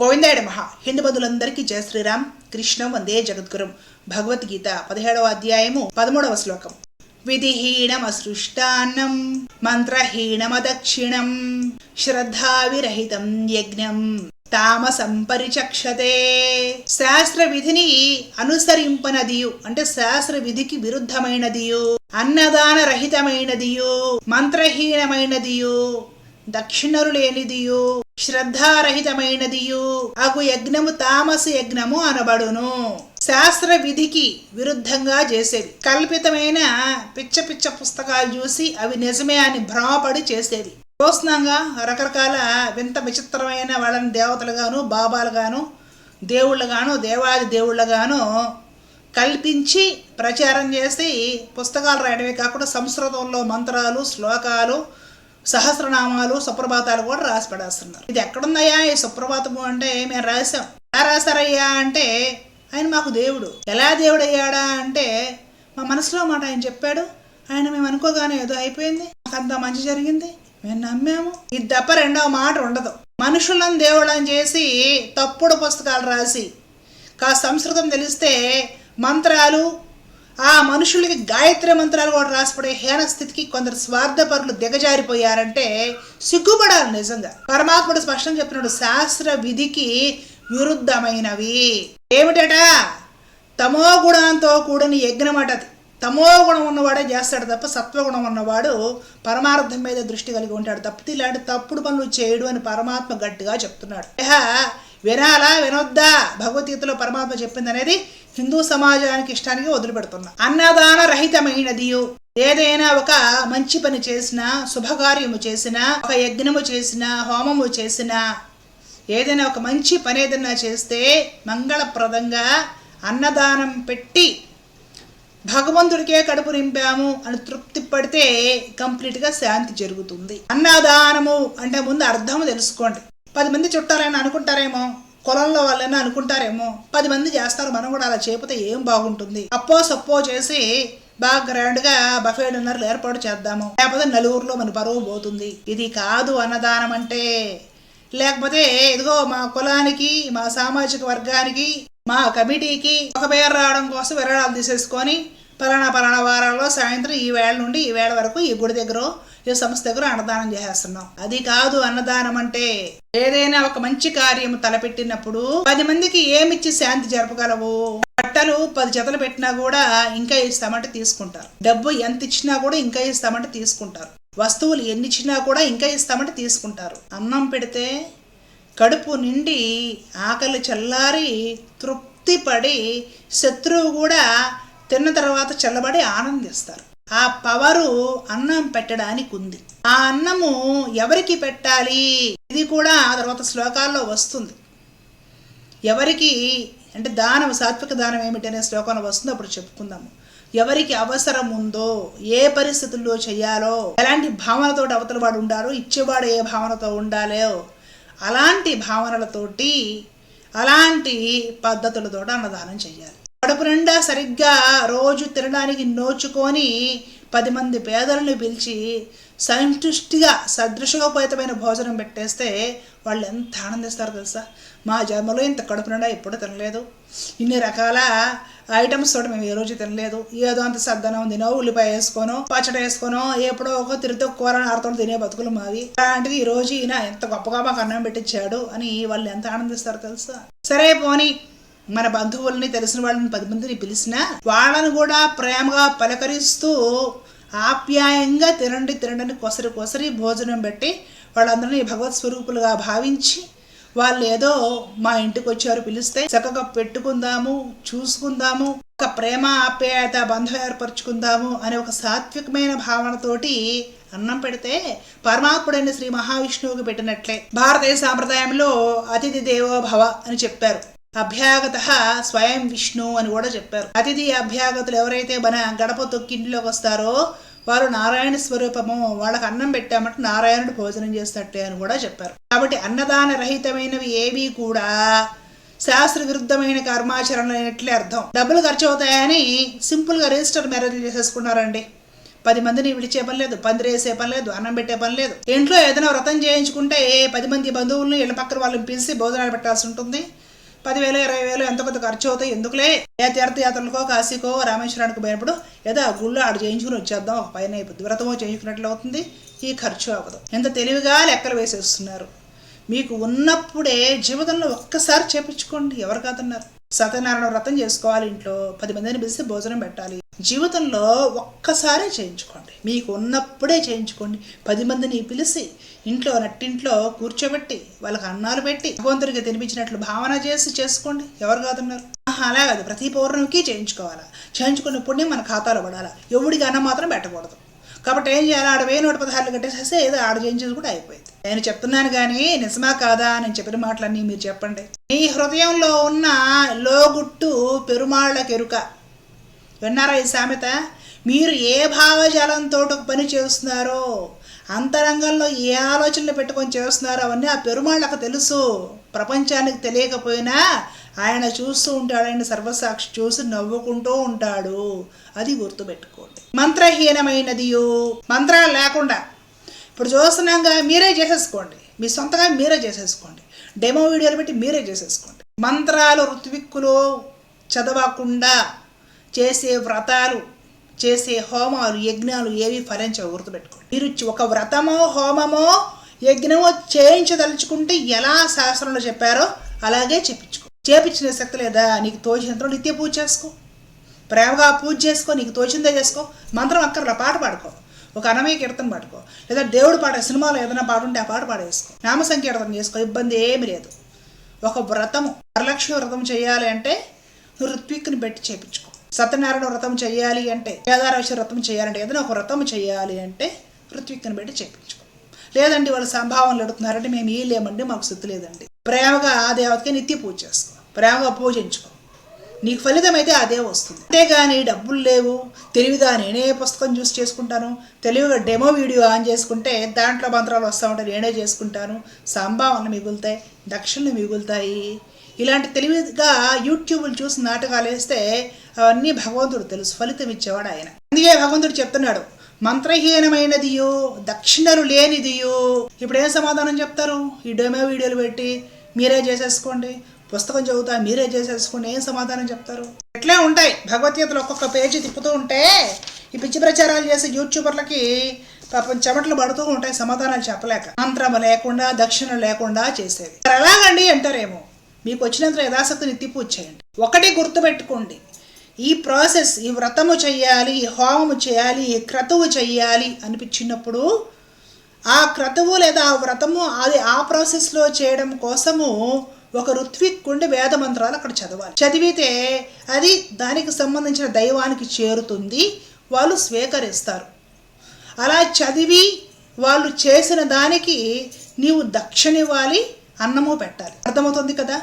గోవిందాయుడు మహా హిందూ బంధువులందరికీ జయ శ్రీరామ్. కృష్ణం వందే జగద్గురం. భగవద్గీత పదిహేడవ అధ్యాయము పదమూడవ శ్లోకం. విధిహీనమసృష్టాన్నం మంత్రహీనమదక్షిణం శ్రద్ధావిరహితం యజ్ఞం తామసం పరిచక్షతే శాస్త్ర విధిని అనుసరింపనదియు అంటే శాస్త్ర విధికి విరుద్ధమైనదియు అన్నదాన రహితమైనదియు మంత్రహీనమైనదియు దక్షిణరు లేనిదియు శ్రద్ధారహితమైనదియు అగు యజ్ఞము తామస యజ్ఞము అనబడును. శాస్త్ర విధికి విరుద్ధంగా చేసేవి కల్పితమైన పిచ్చ పిచ్చ పుస్తకాలు చూసి అవి నిజమే అని భ్రమపడి చేసేవి చూస్తున్నాగా రకరకాల వింత విచిత్రమైన వాళ్ళని దేవతలుగాను బాబాలుగాను దేవుళ్ళుగాను దేవాది దేవుళ్ళుగాను కల్పించి ప్రచారం చేసి పుస్తకాలు రాయడమే కాకుండా సంస్కృతంలో మంత్రాలు శ్లోకాలు సహస్రనామాలు సుప్రభాతాలు కూడా రాసి పడేస్తున్నారు ఇది ఎక్కడుందయ్యా? ఈ సుప్రభాతము అంటే మేము రాసాం ఎలా రాశారయ్యా అంటే ఆయన మాకు దేవుడు. ఎలా దేవుడు అయ్యాడా అంటే మా మనసులో మాట ఆయన చెప్పాడు. ఆయన మేము అనుకోగానే ఏదో అయిపోయింది. మాకంతా మంచి జరిగింది. మేము నమ్మాము. ఇది తప్ప రెండవ మాట ఉండదు. మనుషులను దేవుళ్ళని చేసి తప్పుడు పుస్తకాలు రాసి కా సంస్కృతం తెలిస్తే మంత్రాలు ఆ మనుషులకి గాయత్రి మంత్రాలు కూడా రాసిపడే హేన స్థితికి కొందరు స్వార్థపరులు దిగజారిపోయారంటే సిగ్గుపడాలి నిజంగా. పరమాత్ముడు స్పష్టం చెప్పినాడు శాస్త్ర విధికి విరుద్ధమైనవి. ఏమిటట? తమో గుణంతో కూడిన యజ్ఞం అటది తమో గుణం ఉన్నవాడే చేస్తాడు తప్ప సత్వగుణం ఉన్నవాడు పరమార్థం మీద దృష్టి కలిగి ఉంటాడు. తప్పితే ఇలాంటి తప్పుడు పనులు చేయడు అని పరమాత్మ గట్టిగా చెప్తున్నాడు. ఇహ వినాలా వినొద్దా? భగవద్గీతలో పరమాత్మ చెప్పింది అనేది హిందూ సమాజానికి ఇష్టానికి వదిలిపెడుతున్నా. అన్నదాన రహితమైనదియు. ఏదైనా ఒక మంచి పని చేసినా శుభకార్యము చేసినా ఒక యజ్ఞము చేసినా హోమము చేసినా ఏదైనా ఒక మంచి పని ఏదైనా చేస్తే మంగళప్రదంగా అన్నదానం పెట్టి భగవంతుడికే కడుపు నింపాము అని తృప్తి పడితే కంప్లీట్గా శాంతి జరుగుతుంది. అన్నదానము అంటే ముందు అర్థం తెలుసుకోండి. పది మంది చుట్టారైనా అనుకుంటారేమో కులంలో వాళ్ళని అనుకుంటారేమో పది మంది చేస్తారు మనం కూడా అలా చేపితే ఏం బాగుంటుంది? అప్పో సప్పో చేసి బాగా గ్రాండ్గా బఫే డిన్నర్లు ఏర్పాటు చేద్దాము. లేకపోతే నలుగురిలో మన పరువు పోతుంది. ఇది కాదు అన్నదానం అంటే. లేకపోతే ఇదిగో మా కులానికి మా సామాజిక వర్గానికి మా కమిటీకి ఒక పేరు రావడం కోసం విరాళాలు తీసేసుకొని పలానా పలానా వారాల్లో సాయంత్రం ఈ వేళ నుండి ఈ వేళ వరకు ఈ గుడి దగ్గర ఈ సంస్థ దగ్గర అన్నదానం చేసేస్తున్నాం. అది కాదు అన్నదానం అంటే ఏదైనా ఒక మంచి కార్యము తలపెట్టినప్పుడు పది మందికి ఏమిచ్చి శాంతి జరపగలవు? బట్టలు పది జతలు పెట్టినా కూడా ఇంకా ఇస్తామంటే తీసుకుంటారు. డబ్బు ఎంత ఇచ్చినా కూడా ఇంకా ఇస్తామంటే తీసుకుంటారు. వస్తువులు ఎన్ని ఇచ్చినా కూడా ఇంకా ఇస్తామంటే తీసుకుంటారు. అన్నం పెడితే కడుపు నిండి ఆకలి చల్లారి తృప్తిపడి శత్రువు కూడా తిన్న తర్వాత చల్లబడి ఆనందిస్తారు. ఆ పవరు అన్నం పెట్టడానికి ఉంది. ఆ అన్నము ఎవరికి పెట్టాలి? ఇది కూడా ఆ తర్వాత శ్లోకాల్లో వస్తుంది. ఎవరికి అంటే దానం సాత్విక దానం ఏమిటి అనే శ్లోకంలో వస్తుంది. అప్పుడు చెప్పుకుందాము. ఎవరికి అవసరం ఉందో ఏ పరిస్థితుల్లో చేయాలో ఎలాంటి భావనతో అవతల వాడు ఉండాలో ఇచ్చేవాడు ఏ భావనతో ఉండాలో అలాంటి భావనలతోటి అలాంటి పద్ధతులతో అన్నదానం చేయాలి. కడుపు నిండా సరిగ్గా రోజు తినడానికి నోచుకొని పది మంది పేదలను పిలిచి సంతుష్టిగా సదృశోపేతమైన భోజనం పెట్టేస్తే వాళ్ళు ఎంత ఆనందిస్తారు తెలుసా? మా జన్మలో ఇంత కడుపు నిండా ఎప్పుడు తినలేదు. ఇన్ని రకాల ఐటమ్స్ తోటి మేము ఏ రోజు తినలేదు. ఏదో అంత సద్దనం తినో ఉల్లిపాయ వేసుకోనో పచ్చడి వేసుకోనో ఎప్పుడో ఒక తిరుతో కూర ఆరుతో తినే బతుకులు మావి. అలాంటిది ఈ రోజు ఈయన ఎంత గొప్పగా మాకు అన్నం పెట్టించాడు అని వాళ్ళు ఎంత ఆనందిస్తారు తెలుసా? సరే పోనీ. మన బంధువుల్ని తెలిసిన వాళ్ళని పది మందిని పిలిచినా వాళ్ళను కూడా ప్రేమగా పలకరిస్తూ ఆప్యాయంగా తినండి తినండి కొసరి కొసరి భోజనం పెట్టి వాళ్ళందరినీ భగవత్ స్వరూపులుగా భావించి వాళ్ళు ఏదో మా ఇంటికి వచ్చారు పిలిస్తే చక్కగా పెట్టుకుందాము చూసుకుందాము ఒక ప్రేమ ఆప్యాయత బంధం ఏర్పరచుకుందాము అనే ఒక సాత్వికమైన భావనతోటి అన్నం పెడితే పరమాత్ముడైన శ్రీ మహావిష్ణువుకి పెట్టినట్లే. భారతీయ సాంప్రదాయంలో అతిథి దేవో భవ అని చెప్పారు. అభ్యాగత స్వయం విష్ణు అని కూడా చెప్పారు. అతిథి అభ్యాగతులు ఎవరైతే మన గడప తొక్కింట్లోకి వస్తారో వారు నారాయణ స్వరూపము వాళ్ళకి అన్నం పెట్టామంటే నారాయణుడు భోజనం చేస్తట్టే అని కూడా చెప్పారు. కాబట్టి అన్నదాన రహితమైనవి ఏవి కూడా శాస్త్ర విరుద్ధమైన కర్మాచరణ అయినట్లే అర్థం. డబ్బులు ఖర్చు అవుతాయని సింపుల్గా రిజిస్టర్ మ్యారేజ్ చేసేసుకున్నారండి. పది మందిని విడిచే పని లేదు పందిరేసే పని లేదు అన్నం పెట్టే పని లేదు. ఇంట్లో ఏదైనా వ్రతం చేయించుకుంటే పది మంది బంధువులను ఇళ్ళ పక్కన వాళ్ళని పిలిచి భోజనాలు పెట్టాల్సి ఉంటుంది. పదివేలు ఇరవై వేలు ఎంత కొంత ఖర్చు అవుతాయి? ఎందుకులే? ఏ తీర్థయాత్రలకో కాశీకో రామేశ్వరానికి పోయినప్పుడు ఏదో ఆ గుళ్ళో ఆడ చేయించుకుని వచ్చేద్దాం. ఒక పైన అయిపోద్ది వ్రతమో చేయించుకున్నట్లు అవుతుంది. ఈ ఖర్చు అవ్వదు. ఎంత తెలివిగా లెక్కలు వేసేస్తున్నారు. మీకు ఉన్నప్పుడే జీవితంలో ఒక్కసారి చేపించుకోండి. ఎవరు కాదన్నారు? సత్యనారాయణ వ్రతం చేసుకోవాలి ఇంట్లో. పది మందిని పిలిస్తే భోజనం పెట్టాలి. జీవితంలో ఒక్కసారే చేయించుకోండి. మీకు ఉన్నప్పుడే చేయించుకోండి. పది మందిని పిలిచి ఇంట్లో నట్టింట్లో కూర్చోబెట్టి వాళ్ళకి అన్నాలు పెట్టి భగవంతుడికి తినిపించినట్లు భావన చేసి చేసుకోండి. ఎవరు కాదన్నారు? ఆహా, అలా కాదు. ప్రతి పౌర్ణమికి చేయించుకోవాలా? చేయించుకున్న పుణ్యం మన ఖాతాలో పడాలా? ఎవడికి అన్నం మాత్రం పెట్టకూడదు. కాబట్టి ఏం చేయాలి? ఆడ వెయ్యి నూట పదహారులు కట్టేసేస్తే ఏదో ఆడ చేయించేది కూడా అయిపోయింది. నేను చెప్తున్నాను కానీ నిజమా కాదా నేను చెప్పిన మాటలన్నీ మీరు చెప్పండి. మీ హృదయంలో ఉన్న లోగుట్టు పెరుమాళ్ళ కెరుక. విన్నారా ఈ సామెత? మీరు ఏ భావజాలంతో పని చేస్తున్నారో అంతరంగంలో ఏ ఆలోచనలు పెట్టుకొని చేస్తున్నారో అవన్నీ ఆ పెరుమాళ్ళకు తెలుసు. ప్రపంచానికి తెలియకపోయినా ఆయన చూస్తూ ఉంటాడు ఆయన సర్వసాక్షి చూసి నవ్వుకుంటూ ఉంటాడు. అది గుర్తుపెట్టుకోండి. మంత్రహీనమైనదియో. మంత్రాలు లేకుండా. ఇప్పుడు చూస్తున్నాగా మీరే చేసేసుకోండి. మీ సొంతగా మీరే చేసేసుకోండి. డెమో వీడియోలు పెట్టి మీరే చేసేసుకోండి. మంత్రాలు ఋత్విక్కులు చదవకుండా చేసే వ్రతాలు చేసే హోమాలు యజ్ఞాలు ఏవి ఫలించవు గుర్తుపెట్టుకోండి. మీరు ఒక వ్రతమో హోమమో యజ్ఞమో చేయించదలుచుకుంటే ఎలా శాస్త్రంలో చెప్పారో అలాగే చెప్పించుకో. చేపించిన శక్తి లేదా నీకు తోచినంతలో నిత్య పూజ చేసుకో. ప్రేమగా పూజ చేసుకో నీకు తోచిందే చేసుకో. మంత్రం అక్కర్లా పాట పాడుకో. ఒక అనమయ కీర్తన పాడుకో. లేదా దేవుడు పాట సినిమాలో ఏదైనా పాట ఉంటే ఆ పాట పాడేసుకో. నామ సంకీర్తన చేసుకో ఇబ్బంది ఏమి లేదు. ఒక వ్రతము వరలక్ష్మి వ్రతం చేయాలి అంటే నువ్వు ఋత్విక్ని పెట్టి చేపించుకో. సత్యనారాయణ వ్రతం చేయాలి అంటే కేదారేశ్వర వ్రతం చేయాలంటే ఏదైనా ఒక వ్రతం చేయాలి అంటే ఋత్విక్ని పెట్టి చేయించుకో లేదండి వాళ్ళు సంభావనలు అడుగుతున్నారంటే మేము ఏం లేమండి మాకు శుద్ధి లేదండి. ప్రేమగా ఆ దేవతకి నిత్య పూజ చేసుకో. ప్రేమగా పూజించుకో. నీకు ఫలితం అయితే అదే వస్తుంది. అంతేగాని డబ్బులు లేవు. తెలివిగా నేనే పుస్తకం చూసి చేసుకుంటాను. తెలివిగా డెమో వీడియో ఆన్ చేసుకుంటే దాంట్లో మంత్రాలు వస్తూ ఉంటాయి. నేనే చేసుకుంటాను. సంభావనలు మిగులుతాయి. దక్షిణలు మిగులుతాయి. ఇలాంటి తెలివిగా యూట్యూబ్లు చూసి నాటకాలు వేస్తే అవన్నీ భగవంతుడు తెలుసు ఫలితం ఇచ్చేవాడు ఆయన. అందుకే భగవంతుడు చెప్తున్నాడు మంత్రహీనమైనదియో దక్షిణలు లేనిదియో. ఇప్పుడు ఏం సమాధానం చెప్తారు? ఈ డెమో వీడియోలు పెట్టి మీరే చేసేసుకోండి పుస్తకం చదువుతా మీరే చేసేసుకోండి ఏం సమాధానం చెప్తారు? ఎట్లే ఉంటాయి భగవద్గీతలు ఒక్కొక్క పేజీ తిప్పుతూ ఉంటే ఈ పిచ్చి ప్రచారాలు చేసే యూట్యూబర్లకి పాపం చెమటలు పడుతూ ఉంటాయి సమాధానాలు చెప్పలేక. మంత్రము లేకుండా దక్షిణ లేకుండా చేసేది మరి ఎలాగండి అంటారేమో? మీకు వచ్చినంత యథాశక్తిని నిత్తి చేయండి. ఒకటి గుర్తుపెట్టుకోండి. ఈ ప్రాసెస్ ఈ వ్రతము చేయాలి ఈ హోమము చేయాలి ఈ క్రతువు చేయాలి అనిపించినప్పుడు ఆ క్రతువు లేదా ఆ వ్రతము అది ఆ ప్రాసెస్లో చేయడం కోసము ఒక ఋత్విక్కుండి వేద మంత్రాలు అక్కడ చదవాలి. చదివితే అది దానికి సంబంధించిన దైవానికి చేరుతుంది వాళ్ళు స్వీకరిస్తారు. అలా చదివి వాళ్ళు చేసిన దానికి నీవు దక్షిణ ఇవ్వాలి అన్నము పెట్టాలి. అర్థమవుతుంది కదా?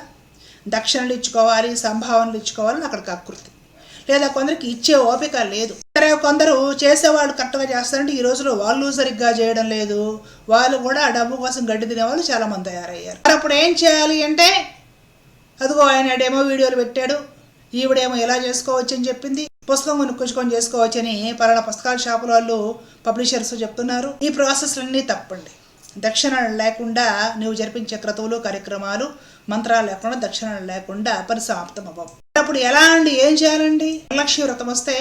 దక్షిణలు ఇచ్చుకోవాలి సంభావనలు ఇచ్చుకోవాలని అక్కడికి ఆకృతి. లేదా కొందరికి ఇచ్చే ఓపిక లేదు. సరే కొందరు చేసేవాళ్ళు కరెక్ట్గా చేస్తారంటే ఈ రోజులో వాళ్ళు సరిగ్గా చేయడం లేదు. వాళ్ళు కూడా ఆ డబ్బు కోసం గడ్డి తినే వాళ్ళు చాలా మంది తయారయ్యారు అప్పుడు ఏం చేయాలి అంటే అదిగో ఆయన డెమో వీడియోలు పెట్టాడు. ఈవిడేమో ఎలా చేసుకోవచ్చు అని చెప్పింది. పుస్తకం కొనుక్కొచ్చుకొని చేసుకోవచ్చని పలానా పుస్తకాల షాపుల వాళ్ళు పబ్లిషర్స్ చెప్తున్నారు. ఈ ప్రాసెస్లన్నీ తప్పండి. దక్షిణ లేకుండా నువ్వు జరిపించే క్రతువులు కార్యక్రమాలు మంత్రాలు లేకుండా దక్షిణాలు లేకుండా పరిసమాప్తం అవ్వవు అప్పుడు ఎలా అండి ఏం చేయాలండి? లక్ష్మీ వ్రతం వస్తే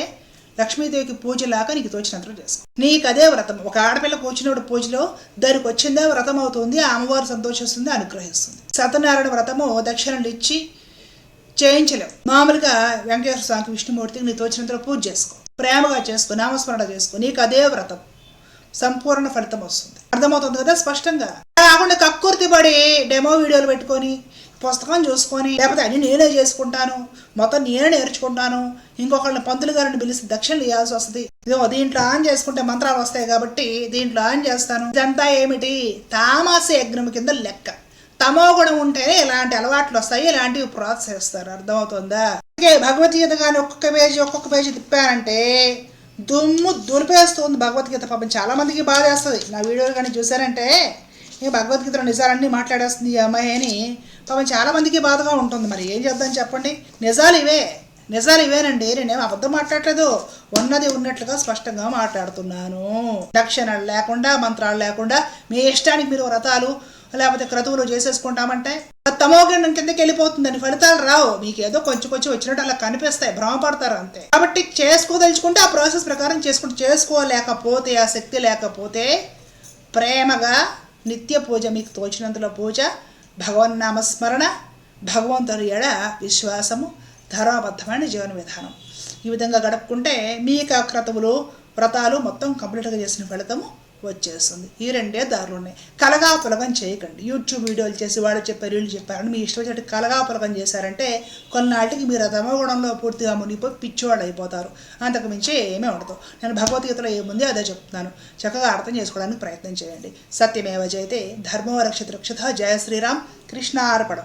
లక్ష్మీదేవికి పూజ లాగా నీకు తోచినంతలో చేసుకో. నీకు అదే వ్రతం. ఒక ఆడపిల్ల కూర్చున్నప్పుడు పూజలో దానికి వచ్చిందే వ్రతం అవుతుంది ఆ అమ్మవారు సంతోషిస్తుంది అనుగ్రహిస్తుంది. సత్యనారాయణ వ్రతము దక్షిణలు ఇచ్చి చేయించలేవు. మామూలుగా వెంకటేశ్వర స్వామికి విష్ణుమూర్తికి నీ తోచినంతలో పూజ చేసుకో. ప్రేమగా చేసుకో నామస్మరణ చేసుకో నీకు అదే వ్రతం. సంపూర్ణ ఫలితం వస్తుంది. అర్థమవుతుంది కదా? స్పష్టంగా. కాకుండా కక్కుర్తి పడి డెమో వీడియోలు పెట్టుకొని పుస్తకం చూసుకొని లేకపోతే అన్ని నేనే చేసుకుంటాను. మొత్తం నేనే నేర్చుకుంటాను. ఇంకొకళ్ళని పంతులు గారిని పిలిచి దక్షిణలు ఇవ్వాల్సి వస్తుంది. ఇదిగో దీంట్లో ఆన్ చేసుకుంటే మంత్రాలు వస్తాయి కాబట్టి దీంట్లో ఆన్ చేస్తాను. ఇదంతా ఏమిటి? తామాస యజ్ఞం కింద లెక్క. తమో గుణం ఉంటేనే ఇలాంటి అలవాట్లు వస్తాయి ఇలాంటివి ప్రోత్సహిస్తారు. అర్థమవుతుందా? అందుకే భగవద్గీత కానీ ఒక్కొక్క పేజీ ఒక్కొక్క పేజీ తిప్పారంటే దుమ్ము దులిపేస్తుంది భగవద్గీత పాపం. చాలా మందికి బాధ వేస్తుంది నా వీడియోలు కానీ చూసారంటే ఈ భగవద్గీతలో నిజాలన్నీ మాట్లాడేస్తుంది ఈ అమ్మాయి అని పాపం చాలా మందికి బాధగా ఉంటుంది. మరి ఏం చేద్దాం చెప్పండి? నిజాలు ఇవే. నిజాలు ఇవేనండి. నేనేం అబద్ధం మాట్లాడలేదు. ఉన్నది ఉన్నట్లుగా స్పష్టంగా మాట్లాడుతున్నాను. లక్షణాలు లేకుండా మంత్రాలు లేకుండా మీ ఇష్టానికి మీరు వ్రతాలు లేకపోతే క్రతువులు చేసేసుకుంటామంటే తమోగండం కిందకి వెళ్ళిపోతుందని ఫలితాలు రావు. మీకు ఏదో కొంచెం కొంచెం వచ్చినట్టు అలా కనిపిస్తాయి. భ్రమపడతారు అంతే. కాబట్టి చేసుకోదలుచుకుంటే ఆ ప్రాసెస్ ప్రకారం చేసుకుంటే చేసుకోలేకపోతే ఆ శక్తి లేకపోతే ప్రేమగా నిత్య పూజ మీకు తోచినంతలో పూజ భగవన్నామస్మరణ భగవంతుడి ఎడ విశ్వాసము ధర్మబద్ధమైన జీవన విధానం ఈ విధంగా గడుపుకుంటే మీ ఏకాగ్రతములు క్రతువులు వ్రతాలు మొత్తం కంప్లీట్గా చేసిన ఫలితము వచ్చేస్తుంది. ఈ రెండే దారులు ఉన్నాయి. కలగాపులగం చేయకండి. యూట్యూబ్ వీడియోలు చేసి వాళ్ళు చెప్పారు వీళ్ళు చెప్పారని మీ ఇష్టం వచ్చినట్టు కలగాపులగం చేశారంటే కొన్నాళ్ళకి మీరు తమగుణంలో పూర్తిగా మునిగిపోయి పిచ్చివాళ్ళు అయిపోతారు. అంతకు మించి ఏమీ ఉండదు. నేను భగవద్గీతలో ఏముంది అదే చెప్తున్నాను. చక్కగా అర్థం చేసుకోవడానికి ప్రయత్నం చేయండి. సత్యమేవ జయతే ధర్మో రక్షిత రక్షిత జయ శ్రీరామ్ కృష్ణార్పణం.